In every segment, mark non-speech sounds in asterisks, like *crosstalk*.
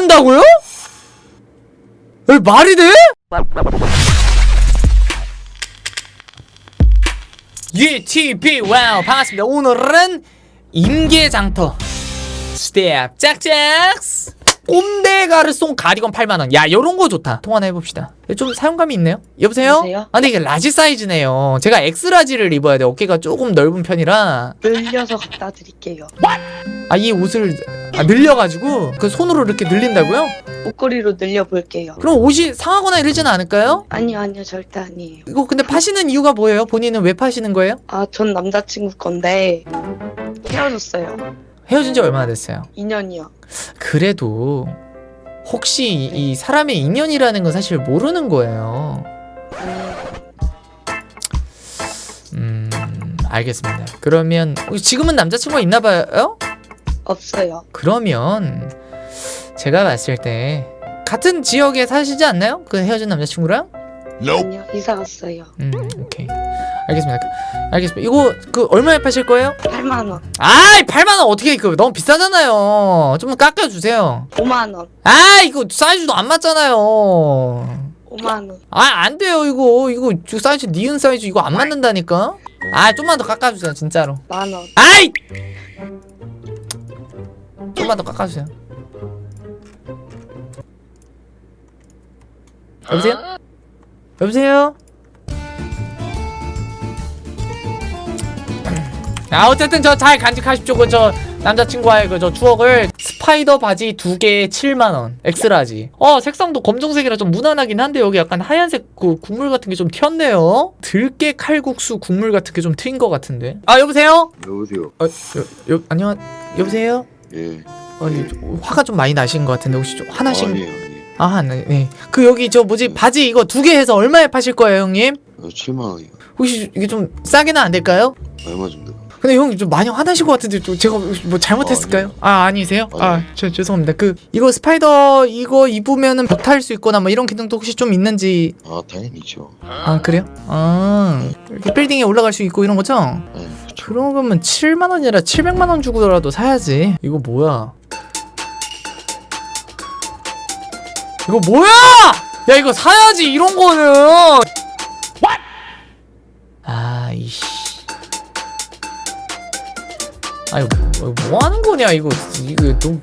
한다고요? 에, 말이 돼? UTV 와우 반갑습니다 오늘은 임계장터 스텝 짝짝 꼼데가르송 가리건 8만원 야 요런거 좋다 통화나 해봅시다 좀 사용감이 있네요 여보세요? 여보세요? 아 근데 이게 라지 사이즈네요 제가 X라지를 입어야 돼 어깨가 조금 넓은 편이라 늘려서 갖다 드릴게요. 아 이 옷을 아, 늘려가지고 그 손으로 이렇게 늘린다고요? 목걸이로 늘려볼게요. 그럼 옷이 상하거나 이러지는 않을까요? 아니요, 아니요, 절대 아니에요. 이거 근데 파시는 이유가 뭐예요? 본인은 왜 파시는 거예요? 아, 전 남자친구 건데 헤어졌어요. 헤어진 지 얼마나 됐어요? 2년이요. 그래도 혹시 이, 이 사람의 인연이라는 건 사실 모르는 거예요. 아니, 음, 알겠습니다. 그러면 지금은 남자친구가 있나 봐요? 없어요. 그러면 제가 봤을 때 같은 지역에 사시지 않나요? 그 헤어진 남자친구랑? 아니요, 이사 갔어요. 음, 오케이. 알겠습니다. 그- 알겠습니다. 이거 그 얼마에 파실 거예요? 8만 원, 아이, 8만 원 어떻게 그 너무 비싸잖아요. 좀 깎아 주세요. 5만 원, 아, 이거 사이즈도 안 맞잖아요. 5만 원. 아, 안 돼요, 이거. 이거 저 사이즈 니은 사이즈 이거 안 맞는다니까. 아, 좀만 더 깎아 주세요, 진짜로. 만 원. 아이! 좀만 더 깎아 주세요. 여보세요? 여보세요? 아 어쨌든 저 잘 간직하십시오 그 저 남자친구와의 그 저 추억을 스파이더 바지 두 개에 7만원 엑스라지 어 색상도 검정색이라 좀 무난하긴 한데 여기 약간 하얀색 그 국물 같은 게 좀 튀었네요 들깨 칼국수 국물 같은 게 좀 튄 것 같은데 아 여보세요? 여보세요. 어, 여, 여, 안녕 여보세요? 예. 어, 이좀 화가 좀 많이 나신 것 같은데 혹시 좀 화나신 아니에요, 아니에요. 아, 네, 네. 그 여기 저 뭐지 바지 이거 두 개 해서 얼마에 파실 거예요, 형님? 어, 7만 원이요. 혹시 이게 좀 싸게는 안 될까요? 얼마 정도? 근데 형님 좀 많이 화나신 것 같은데 좀 제가 뭐 잘못했을까요? 아 아니세요? 아. 저 죄송합니다. 그 이거 스파이더 이거 입으면은 벽탈수 있거나 뭐 이런 기능도 혹시 좀 있는지 아, 당연히 있죠. 아 그래요? 아 이렇게 빌딩에 올라갈 수 있고 이런 거죠? 네, 그쵸. 그러면 7만 원이라 700만 원 주고라도 사야지. 이거 뭐야? 이거 뭐야? 야 이거 사야지 이런 거는. 아 이씨. 아 이거 뭐, 뭐 하는 거냐 이거 이거 너무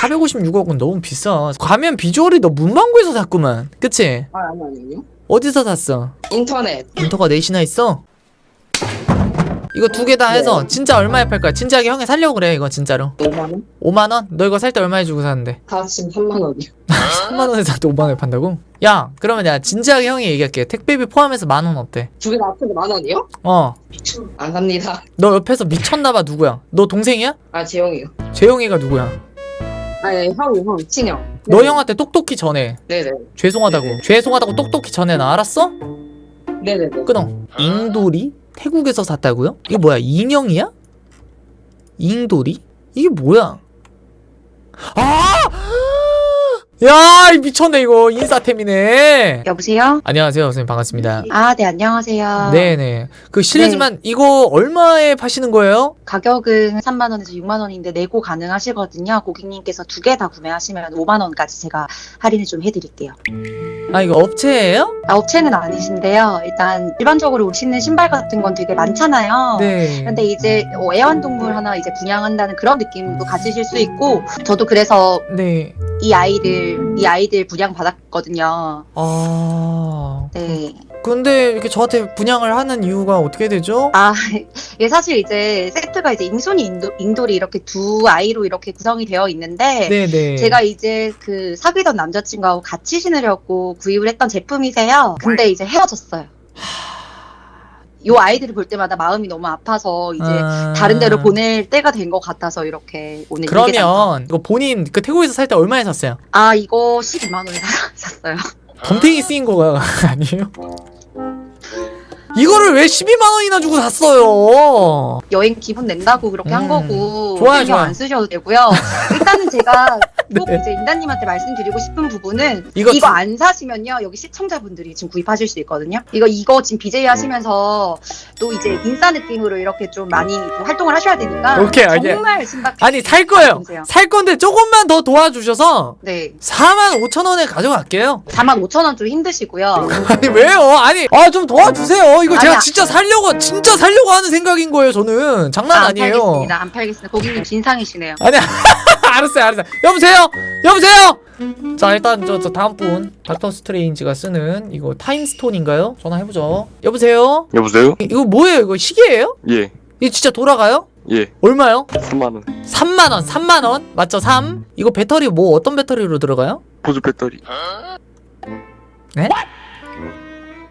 456억은 너무 비싸. 가면 비주얼이 너 문방구에서 샀구만. 그치? 아, 아니, 아니요. 어디서 샀어? 인터넷. 인터가 넷이나 있어? 이거 두 개 다 해서 진짜 얼마에 팔 거야? 진지하게 형이 살려고 그래 이거 진짜로 5만원? 5만 원? 너 이거 살 때 얼마에 주고 샀는데? 다 지금 3만원이요. 3만 *laughs* 원에 샀는데 5만 원에 판다고? 야 그러면 내가 진지하게 형이 얘기할게 택배비 포함해서 만 원 어때? 두 개 다 합쳐서 만원이요? 어너안 삽니다. 옆에서 미쳤나봐 누구야? 너 동생이야? 아, 재영이요. 재용이가 누구야? 아, 네, 형이, 형, 친형. 너 형한테 똑똑히 전해 네네. 죄송하다고 죄송하다고 똑똑히 전해 나 알았어? 네네네. 끊어 잉돌이? 태국에서 샀다고요? 이게 뭐야 인형이야? 잉돌이? 이게 뭐야? 아! 야, 이 미쳤네 이거 인싸템이네. 여보세요? 안녕하세요, 선생님 반갑습니다. 아, 네, 안녕하세요. 네네. 그 실례지만 이거 얼마에 파시는 거예요? 가격은 3만원에서 6만원인데 내고 가능하시거든요. 고객님께서 두 개 다 구매하시면 5만원까지 제가 할인을 좀 해드릴게요. 아 이거 업체예요? 아, 업체는 아니신데요. 일단 일반적으로 신는 신발 같은 건 되게 많잖아요. 네. 근데 이제 어, 애완동물 하나 이제 분양한다는 그런 느낌도 가지실 수 있고 저도 그래서 네. 이 아이들 이 아이들 분양 받았거든요. 아. 네. 근데 이렇게 저한테 분양을 하는 이유가 어떻게 되죠? 아 이게 사실 이제 세트가 이제 잉손이 잉도, 잉돌이 이렇게 두 아이로 이렇게 구성이 되어 있는데 네네. 제가 이제 그 사귀던 남자친구하고 같이 신으려고 구입을 했던 제품이세요. 근데 이제 헤어졌어요. 요 아이들을 볼 때마다 마음이 너무 아파서 이제 아. 다른 데로 보낼 때가 된 것 같아서 이렇게 오늘 일개장터. 그러면 이거 본인 그 태국에서 살 때 얼마에 샀어요? 아 이거 12만 원에 *laughs* 샀어요. 덤탱이 쓰인 거가 *laughs* 아니에요? 이거를 왜 12만 원이나 주고 샀어요? 여행 기분 낸다고 그렇게 한 음. 거고 좋아요, 신경 좋아요. 안 쓰셔도 되고요. 일단은 제가 *laughs* 꼭 이제 임다님한테 말씀드리고 싶은 부분은 이거 이거, 주- 안 사시면요 여기 시청자분들이 지금 구입하실 수 있거든요. 이거 이거 지금 BJ 하시면서 또 이제 인싸 느낌으로 이렇게 좀 많이 또 활동을 하셔야 되니까 오케이, 알게. 정말 신박. 아니 살 거예요. 보세요. 살 건데 조금만 더 도와주셔서 네, 4만 5천 원에 가져갈게요. 4만 5천 원 좀 힘드시고요. *laughs* 아니 왜요? 아니 아 좀 도와주세요. 이거 제가 아니야. 진짜 살려고 진짜 살려고 하는 생각인 거예요. 저는 장난 아, 안 아니에요. 팔겠습니다. 안 팔겠습니다. 고객님 진상이시네요. 아니 *laughs* 알았어요 알았어요. 여보세요 여보세요. 자 일단 저, 저 다음 분 닥터 스트레인지가 쓰는 이거 타임스톤인가요? 전화해보죠. 여보세요. 여보세요? 이- 이거 뭐예요? 이거 시계예요? 예, 이거 진짜 돌아가요? 예, 얼마요? 3만 원. 3만 원, 3만 원 맞죠? 3. 이거 배터리 뭐 어떤 배터리로 들어가요? 보조 배터리.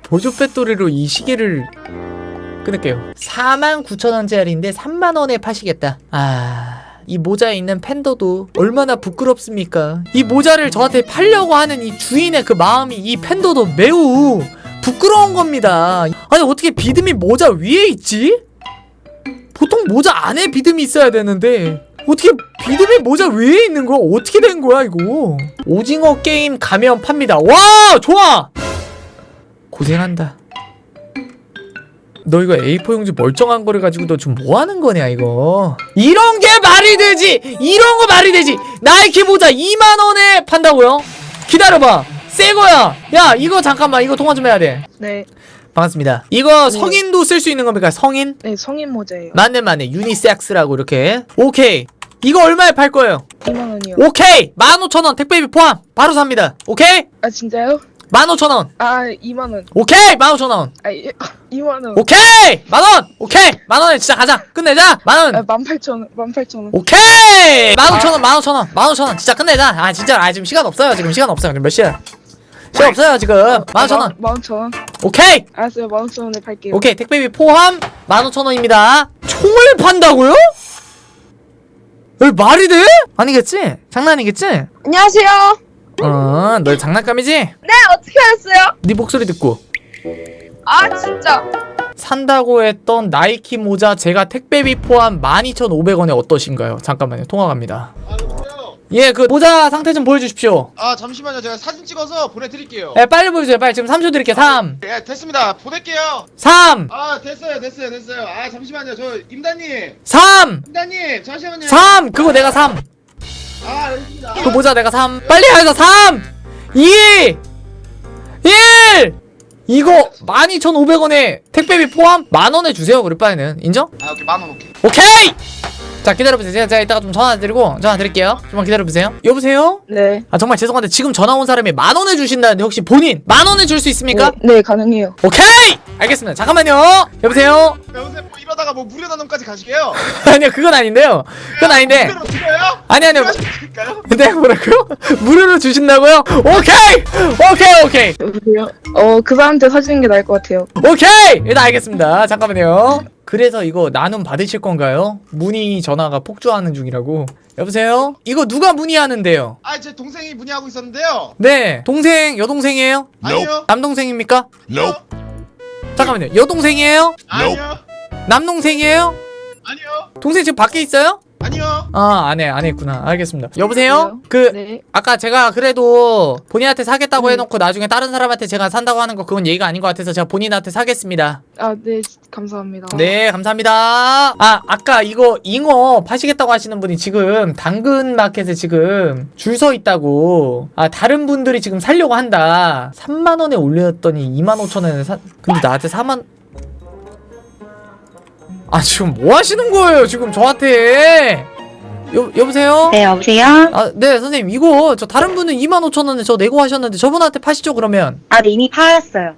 보조 배터리로 이 시계를 끊을게요. 4만 9천 원짜리인데 3만 원에 파시겠다. 아. 이 모자에 있는 팬더도 얼마나 부끄럽습니까? 이 모자를 저한테 팔려고 하는 이 주인의 그 마음이 이 팬더도 매우 부끄러운 겁니다. 아니 어떻게 비듬이 모자 위에 있지? 보통 모자 안에 비듬이 있어야 되는데 어떻게 비듬이 모자 위에 있는 거야? 어떻게 된 거야 이거? 오징어 게임 가면 팝니다. 와 좋아. 고생한다. 너 이거 A4 용지 멀쩡한 거를 가지고 너 지금 뭐 하는 거냐 이거? 이런 게 말이 되지! 이런 거 말이 되지! 나이키 모자 2만 원에 판다고요? 기다려봐! 새 거야! 야 이거 잠깐만 이거 통화 좀 해야 돼. 네, 반갑습니다. 이거 성인도 쓸 수 있는 겁니까 성인? 네 성인 모자예요. 맞네 맞네. 유니섹스라고 이렇게. 오케이. 이거 얼마에 팔 거예요? 2만 원이요. 오케이! 15,000원 택배비 포함! 바로 삽니다. 오케이? 아 진짜요? 15,000원 아 2만 *laughs* 원. 오케이 15,000원 아 예, 2만 원. 오케이 만원 오케이 만원에 진짜 가자 끝내자 만원 아 18,000원. 18,000원. 오케이 만오천원 만오천원 만오천원 진짜 끝내자 아 진짜 아 지금 시간 없어요 지금 시간 없어요 지금 몇 시야 시간 없어요 지금 만오천원 15,000원. 오케이 알았어요. 15,000원에 팔게요. 오케이 택배비 포함 만오천원입니다 총을 판다고요? 왜 말이 돼? 아니겠지? 장난이겠지? 안녕하세요. 어너 장난감이지? 네, 어떻게 하셨어요? 네 목소리 듣고. 아, 진짜. 산다고 했던 나이키 모자 제가 택배비 포함 12,500원에 어떠신가요? 잠깐만요 통화 갑니다. 예그 모자 상태 좀 보여주십시오. 아 잠시만요. 제가 사진 찍어서 보내드릴게요. 예 빨리 보여주세요. 빨리 지금 3초 드릴게요. 3 예 됐습니다. 보낼게요. 3 아 됐어요 됐어요 됐어요. 아 잠시만요. 저 임다님. 3 임다님 잠시만요. 3 그거 내가 3 아그 모자 내가 3 빨리 해서 3 2 1 이거 12,500원에 택배비 포함 만원에 주세요 그럴 바에는. 인정? 아 오케이. 만원 오케이. 오케이! 자 기다려보세요. 제가, 제가 이따가 좀 전화 드리고 전화 드릴게요. 좀만 기다려보세요. 여보세요? 네. 아 정말 죄송한데 지금 전화 온 사람이 만원에 주신다는데 혹시 본인 만원에 줄 수 있습니까? 네, 네, 가능해요. 오케이! 알겠습니다. 잠깐만요. 여보세요? 여보세요 뭐 이러다가 뭐 무료 나눔까지 가시게요 *laughs* 아니요 그건 아닌데요 그건 아닌데 무료로 드려요? 아니 아니요 드릴까요? *laughs* 네 뭐라고요? *laughs* 무료로 주신다고요? 오케이 오케이 오케이 여보세요? 어, 그 사람한테 사주는 게 나을 것 같아요. 오케이 일단 알겠습니다 잠깐만요 그래서 이거 나눔 받으실 건가요? 문의 전화가 폭주하는 중이라고 여보세요? 이거 누가 문의하는데요? 아 제 동생이 문의하고 있었는데요 네 동생 여동생이에요? 아니요 남동생입니까? Nope 잠깐만요 여동생이에요? 아니요 남동생이에요? 아니요 동생 지금 밖에 있어요? 아니요 아 안에 안에 있구나 알겠습니다 여보세요? 그 네. 아까 제가 그래도 본인한테 사겠다고 음. 해놓고 나중에 다른 사람한테 제가 산다고 하는 거 그건 예의가 아닌 것 같아서 제가 본인한테 사겠습니다 아, 네. 감사합니다. 네 감사합니다 아 아까 이거 잉어 파시겠다고 하시는 분이 지금 당근 마켓에 지금 줄 서 있다고 아 다른 분들이 지금 살려고 한다 3만원에 올렸더니 2만 5천원에 사 근데 나한테 4만 아 지금 뭐 하시는 거예요 지금 저한테 여, 여보세요? 네, 여보세요? 아, 네, 선생님, 이거, 저 다른 분은 25,000원에 저 내고 하셨는데, 저분한테 파시죠, 그러면? 아, 네, 이미 팔았어요.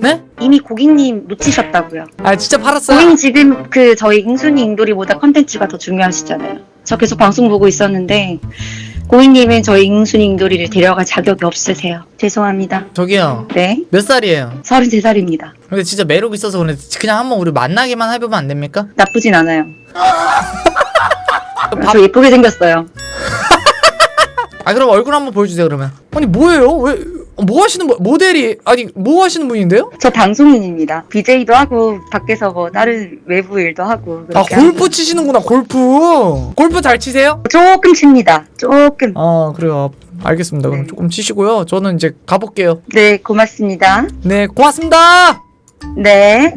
네? 이미 고객님 놓치셨다고요. 아, 진짜 팔았어요? 고객님 지금 그 저희 인순이 잉돌이보다 컨텐츠가 더 중요하시잖아요. 저 계속 방송 보고 있었는데 고객님은 저희 잉돌이를 데려갈 자격이 없으세요. 죄송합니다. 저기요, 네, 몇 살이에요? 33살입니다. 근데 진짜 매력 있어서 그런데, 그냥 한번 우리 만나기만 해보면 안 됩니까? 나쁘진 않아요. *laughs* 저 예쁘게 생겼어요. 아, 그럼 얼굴 한번 보여주세요, 그러면. 아니, 뭐예요? 왜, 어, 뭐 하시는 분 모델이 아니 뭐 하시는 분인데요? 저 방송인입니다. BJ도 하고 밖에서 뭐 다른 외부 일도 하고 아 그렇게 골프 치시는구나 골프 골프 잘 치세요? 하고. 조금 칩니다. 조금. 아 그래요 알겠습니다 그럼 네. 조금 치시고요 저는 이제 가볼게요 네 고맙습니다. 네 고맙습니다 네.